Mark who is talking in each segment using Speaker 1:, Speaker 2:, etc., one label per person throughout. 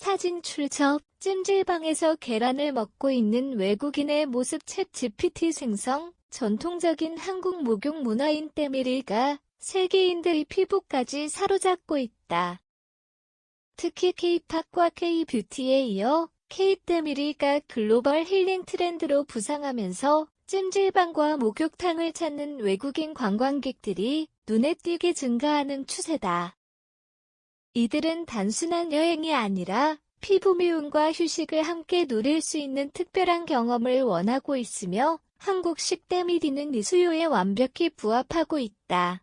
Speaker 1: 사진 출처 찜질방에서 계란을 먹고 있는 외국인의 모습 챗 GPT 생성 전통적인 한국 목욕 문화인 때밀이가 세계인들의 피부까지 사로잡고 있다. 특히 K-팝과 K-뷰티에 이어 K-때밀이가 글로벌 힐링 트렌드로 부상하면서 찜질방과 목욕탕을 찾는 외국인 관광객들이 눈에 띄게 증가하는 추세다. 이들은 단순한 여행이 아니라 피부 미움과 휴식을 함께 누릴 수 있는 특별한 경험을 원하고 있으며 한국식 때밀이는 이 수요에 완벽히 부합하고 있다.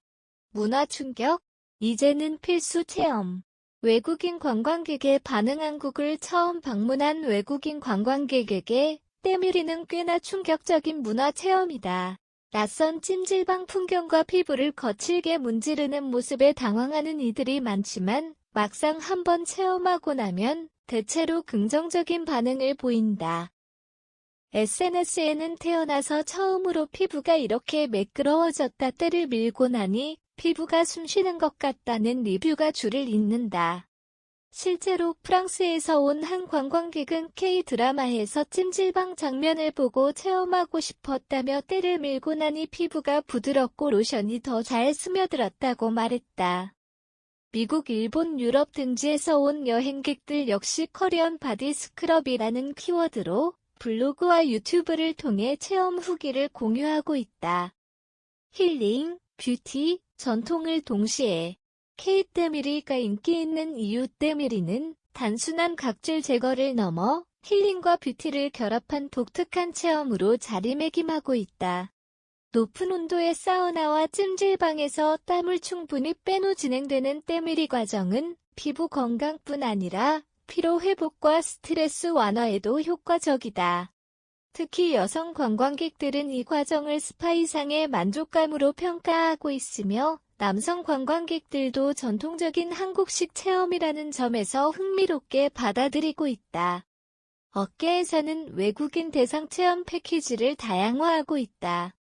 Speaker 1: 문화 충격? 이제는 필수 체험. 외국인 관광객의 반응 한국을 처음 방문한 외국인 관광객에게 때밀이는 꽤나 충격적인 문화 체험이다. 낯선 찜질방 풍경과 피부를 거칠게 문지르는 모습에 당황하는 이들이 많지만 막상 한번 체험하고 나면 대체로 긍정적인 반응을 보인다. SNS에는 태어나서 처음으로 피부가 이렇게 매끄러워졌다 때를 밀고 나니 피부가 숨쉬는 것 같다는 리뷰가 줄을 잇는다. 실제로 프랑스에서 온 한 관광객은 K-드라마에서 찜질방 장면을 보고 체험하고 싶었다며 때를 밀고 나니 피부가 부드럽고 로션이 더 잘 스며들었다고 말했다. 미국, 일본, 유럽 등지에서 온 여행객들 역시 커리언 바디 스크럽이라는 키워드로 블로그와 유튜브를 통해 체험 후기를 공유하고 있다. 힐링, 뷰티, 전통을 동시에 K-때밀이가 인기 있는 이유 때밀이는 단순한 각질 제거를 넘어 힐링과 뷰티를 결합한 독특한 체험으로 자리매김하고 있다. 높은 온도의 사우나와 찜질방에서 땀을 충분히 뺀 후 진행되는 때밀이 과정은 피부 건강뿐 아니라 피로 회복과 스트레스 완화에도 효과적이다. 특히 여성 관광객들은 이 과정을 스파 이상의 만족감으로 평가하고 있으며 남성 관광객들도 전통적인 한국식 체험이라는 점에서 흥미롭게 받아들이고 있다. 업계에서는 외국인 대상 체험 패키지를 다양화하고 있다.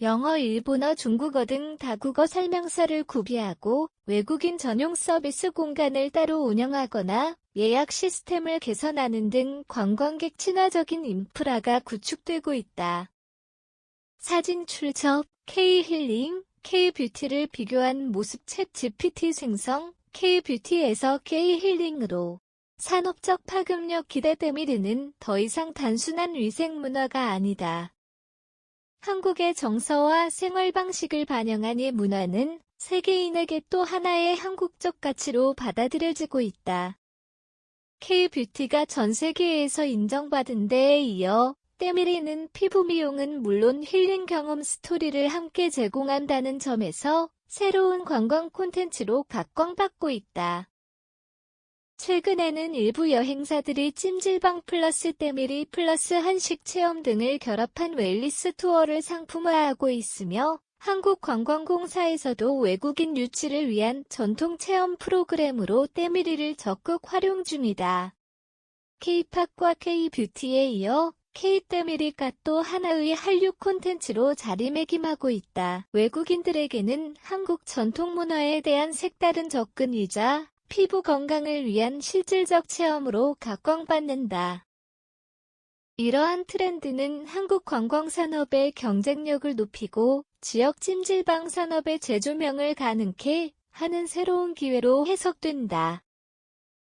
Speaker 1: 영어, 일본어, 중국어 등 다국어 설명서를 구비하고 외국인 전용 서비스 공간을 따로 운영하거나 예약 시스템을 개선하는 등 관광객 친화적인 인프라가 구축되고 있다. 사진 출처 K-힐링, K-뷰티를 비교한 모습 챗 GPT 생성, K-뷰티에서 K-힐링으로 산업적 파급력 기대 때밀이는 더 이상 단순한 위생 문화가 아니다. 한국의 정서와 생활 방식을 반영한 이 문화는 세계인에게 또 하나의 한국적 가치로 받아들여지고 있다. K-뷰티가 전 세계에서 인정받은 데에 이어 때밀이는 피부 미용은 물론 힐링 경험 스토리를 함께 제공한다는 점에서 새로운 관광 콘텐츠로 각광받고 있다. 최근에는 일부 여행사들이 찜질방 플러스 때밀이 플러스 한식 체험 등을 결합한 웰리스 투어를 상품화하고 있으며 한국관광공사에서도 외국인 유치를 위한 전통 체험 프로그램으로 때밀이를 적극 활용 중이다. K-팝과 K-뷰티에 이어 K-때밀이가 또 하나의 한류 콘텐츠로 자리매김하고 있다. 외국인들에게는 한국 전통 문화에 대한 색다른 접근이자 피부 건강을 위한 실질적 체험으로 각광받는다. 이러한 트렌드는 한국 관광산업의 경쟁력을 높이고 지역 찜질방 산업의 재조명을 가능케 하는 새로운 기회로 해석된다.